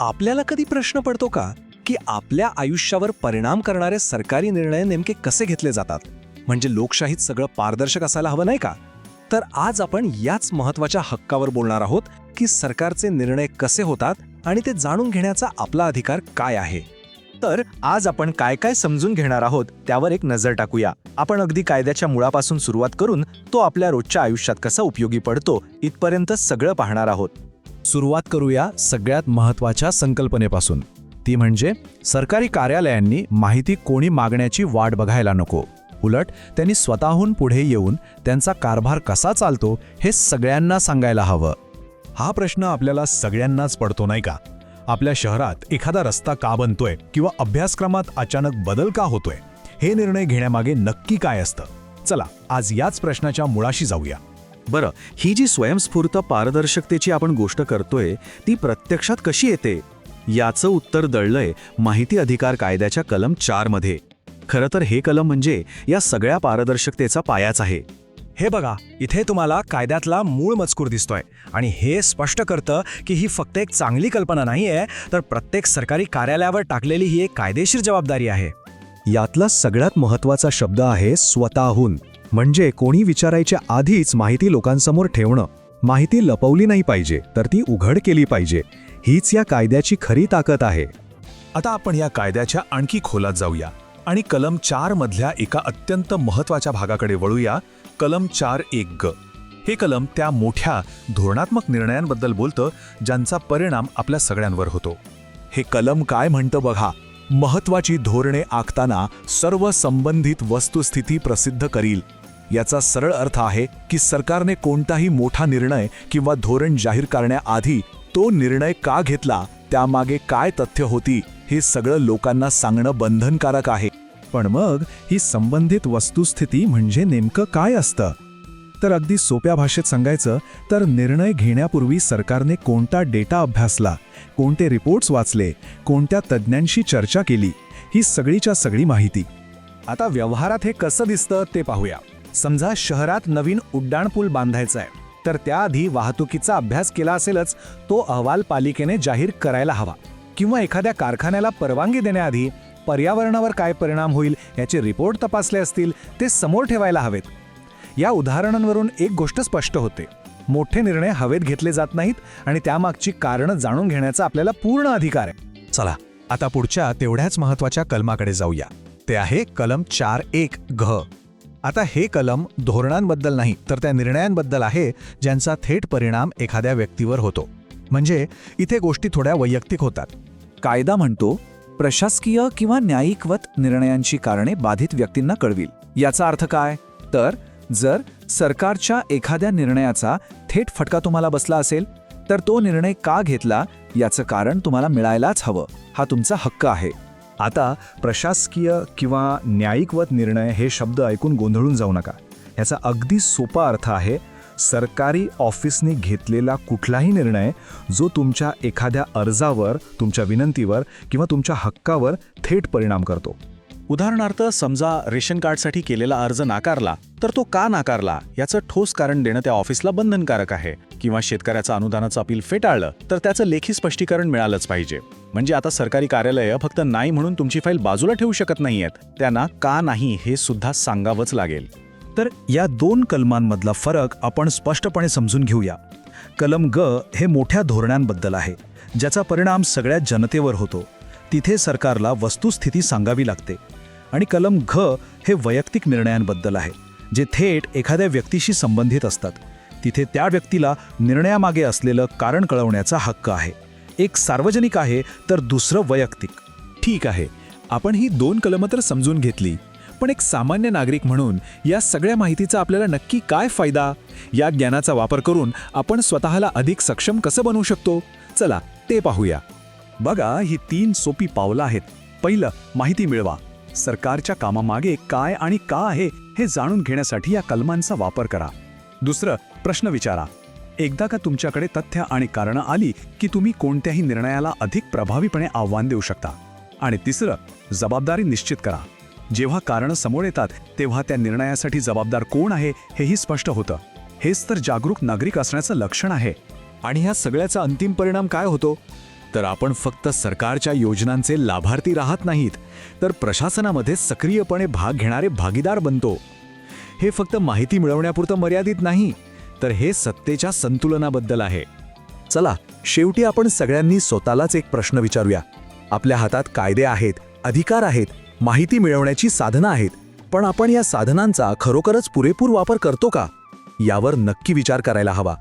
आपल्याला कधी प्रश्न पडतो का की आपल्या आयुष्यावर परिणाम करणारे सरकारी निर्णय नेमके कसे घेतले जातात? म्हणजे लोकशाहीत सगळं पारदर्शक असायला हवं नाही का? तर आज आपण याच महत्त्वाच्या हक्कावर बोलणार आहोत की सरकारचे निर्णय कसे होतात आणि ते जाणून घेण्याचा आपला अधिकार काय आहे. तर आज आपण काय काय समजून घेणार आहोत त्यावर एक नजर टाकूया. आपण अगदी कायद्याच्या मुळापासून सुरुवात करून तो आपल्या रोजच्या आयुष्यात कसा उपयोगी पडतो इथपर्यंत सगळं पाहणार आहोत. सुरुवात करूया सगळ्यात महत्त्वाच्या संकल्पनेपासून. ती म्हणजे सरकारी कार्यालयांनी माहिती कोणी मागण्याची वाट बघायला नको. उलट त्यांनी स्वतःहून पुढे येऊन त्यांचा कारभार कसा चालतो हे सगळ्यांना सांगायला हवं. हा प्रश्न आपल्याला सगळ्यांनाच पडतो नाही का? आपल्या शहरात एखादा रस्ता का बनतोय किंवा अभ्यासक्रमात अचानक बदल का होतोय? हे निर्णय घेण्यामागे नक्की काय असतं? चला आज याच प्रश्नाच्या मुळाशी जाऊया. बरं ही जी स्वयंस्फूर्त पारदर्शकतेची आपण गोष्ट करतोय ती प्रत्यक्षात कशी येते? याचं उत्तर दळलंय माहिती अधिकार कायद्याच्या कलम चारमध्ये खरं तर हे कलम म्हणजे या सगळ्या पारदर्शकतेचा पायाच आहे. हे बघा इथे तुम्हाला कायद्यातला मूळ मजकूर दिसतोय आणि हे स्पष्ट करतं की ही फक्त एक चांगली कल्पना नाही आहे तर प्रत्येक सरकारी कार्यालयावर टाकलेली ही एक कायदेशीर जबाबदारी आहे. यातला सगळ्यात महत्त्वाचा शब्द आहे स्वतःहून. म्हणजे कोणी विचारायच्या आधीच माहिती लोकांसमोर ठेवणं. माहिती लपवली नाही पाहिजे तर ती उघड केली पाहिजे. हीच या कायद्याची खरी ताकद आहे. आता आपण या कायद्याच्या आणखी खोलात जाऊया आणि कलम चार मधल्या एका अत्यंत महत्त्वाच्या भागाकडे वळूया. कलम चार एक ग. हे कलम त्या मोठ्या धोरणात्मक निर्णयांबद्दल बोलतं ज्यांचा परिणाम आपल्या सगळ्यांवर होतो. हे कलम काय म्हणतं बघा? महत्वाची धोरणे आखताना सर्व संबंधित वस्तुस्थिती प्रसिद्ध करील. याचा सरळ अर्थ आहे की सरकारने कोणताही मोठा निर्णय किंवा धोरण जाहीर करण्याआधी तो निर्णय का घेतला त्यामागे काय तथ्य होती हे सगळं लोकांना सांगणं बंधनकारक आहे. पण मग ही संबंधित वस्तुस्थिती म्हणजे नेमकं काय असतं? तर अगदी सोप्या भाषेत सांगायचं तर निर्णय घेण्यापूर्वी सरकारने कोणता डेटा अभ्यासला कोणते रिपोर्ट्स वाचले कोणत्या तज्ज्ञांशी चर्चा केली ही सगळीच्या सगळी माहिती. आता व्यवहारात हे कसं दिसतं ते पाहूया. समजा शहरात नवीन उड्डाणपूल बांधायचा आहे तर त्याआधी वाहतुकीचा अभ्यास केला असेलच तो अहवाल पालिकेने जाहीर करायला हवा. किंवा एखाद्या कारखान्याला परवानगी देण्याआधी पर्यावरणावर काय परिणाम होईल याचे रिपोर्ट तपासले असतील ते समोर ठेवायला हवेत. या उदाहरणांवरून एक गोष्ट स्पष्ट होते. मोठे निर्णय हवेत घेतले जात नाहीत आणि त्यामागची कारणं जाणून घेण्याचा आपल्याला पूर्ण अधिकार आहे. चला आता पुढच्या तेवढ्याच महत्त्वाच्या कलमाकडे जाऊया. ते आहे कलम चार एक घ. आता हे कलम धोरणांबद्दल नाही तर त्या निर्णयांबद्दल आहे ज्यांचा थेट परिणाम एखाद्या व्यक्तीवर होतो. म्हणजे इथे गोष्टी थोड्या वैयक्तिक होतात. कायदा म्हणतो प्रशासकीय किंवा न्यायिकवत निर्णयांची कारणे बाधित व्यक्तींना कळविल. याचा अर्थ काय? तर जर सरकारच्या एखाद्या निर्णयाचा थेट फटका तुम्हाला बसला असेल तर तो निर्णय का घेतला याचं कारण तुम्हाला मिळायलाच हवं. हा तुमचा हक्क आहे. आता प्रशासकीय किंवा न्यायिकवत निर्णय हे शब्द ऐकून गोंधळून जाऊ नका. ह्याचा अगदी सोपा अर्थ आहे सरकारी ऑफिसने घेतलेला कुठलाही निर्णय जो तुमच्या एखाद्या अर्जावर तुमच्या विनंतीवर किंवा तुमच्या हक्कावर थेट परिणाम करतो. उदाहरणार्थ समजा रेशन कार्डसाठी केलेला अर्ज नाकारला तर तो का नाकारला याचं ठोस कारण देणं त्या ऑफिसला बंधनकारक आहे. किंवा शेतकऱ्याचं अनुदानाचं अपील फेटाळलं तर त्याचं लेखी स्पष्टीकरण मिळालंच पाहिजे. म्हणजे आता सरकारी कार्यालय फक्त नाही म्हणून तुमची फाईल बाजूला ठेवू शकत नाहीयेत. त्यांना का नाही हे सुद्धा सांगावंच लागेल. तर या दोन कलमांमधला फरक आपण स्पष्टपणे समजून घेऊया. कलम ग हे मोठ्या धोरणांबद्दल आहे ज्याचा परिणाम सगळ्या जनतेवर होतो. तिथे सरकारला वस्तुस्थिती सांगावी लागते. आणि कलम घ हे वैयक्तिक निर्णयांबद्दल आहे जे थेट एखाद्या व्यक्तीशी संबंधित असतात. तिथे त्या व्यक्तीला निर्णयामागे असलेलं कारण कळवण्याचा हक्क आहे. एक सार्वजनिक आहे तर दुसरं वैयक्तिक. ठीक आहे आपण ही दोन कलमं तर समजून घेतली पण एक सामान्य नागरिक म्हणून या सगळ्या माहितीचा आपल्याला नक्की काय फायदा? या ज्ञानाचा वापर करून आपण स्वतःला अधिक सक्षम कसं बनवू शकतो? चला ते पाहूया. बघा ही तीन सोपी पावलं आहेत. पहिलं माहिती मिळवा. सरकारच्या कामामागे काय आणि का आहे हे जाणून घेण्यासाठी या कलमांचा वापर करा. दुसरं प्रश्न विचारा. एकदा का तुमच्याकडे तथ्य आणि कारणं आली की तुम्ही कोणत्याही निर्णयाला अधिक प्रभावीपणे आव्हान देऊ शकता? आणि तिसरं जबाबदारी निश्चित करा. जेव्हा कारणं समोर येतात तेव्हा त्या निर्णयासाठी जबाबदार कोण आहे हेही स्पष्ट होतं. हेच तर जागरूक नागरिक असण्याचं लक्षण आहे. आणि ह्या सगळ्याचा अंतिम परिणाम काय होतो? तर आपण फक्त सरकारच्या योजनांचे लाभार्थी राहत नाहीत तर प्रशासनामध्ये सक्रियपणे भाग घेणारे भागीदार बनतो. हे फक्त माहिती मिळवण्यापुरतं मर्यादित नाही तर हे सत्तेच्या संतुलनाबद्दल आहे. चला शेवटी आपण सगळ्यांनी स्वतःलाच एक प्रश्न विचारूया. आपल्या हातात कायदे आहेत अधिकार आहेत माहिती मिळवण्याची साधनं आहेत पण आपण या साधनांचा खरोखरच पुरेपूर वापर करतो का? यावर नक्की विचार करायला हवा.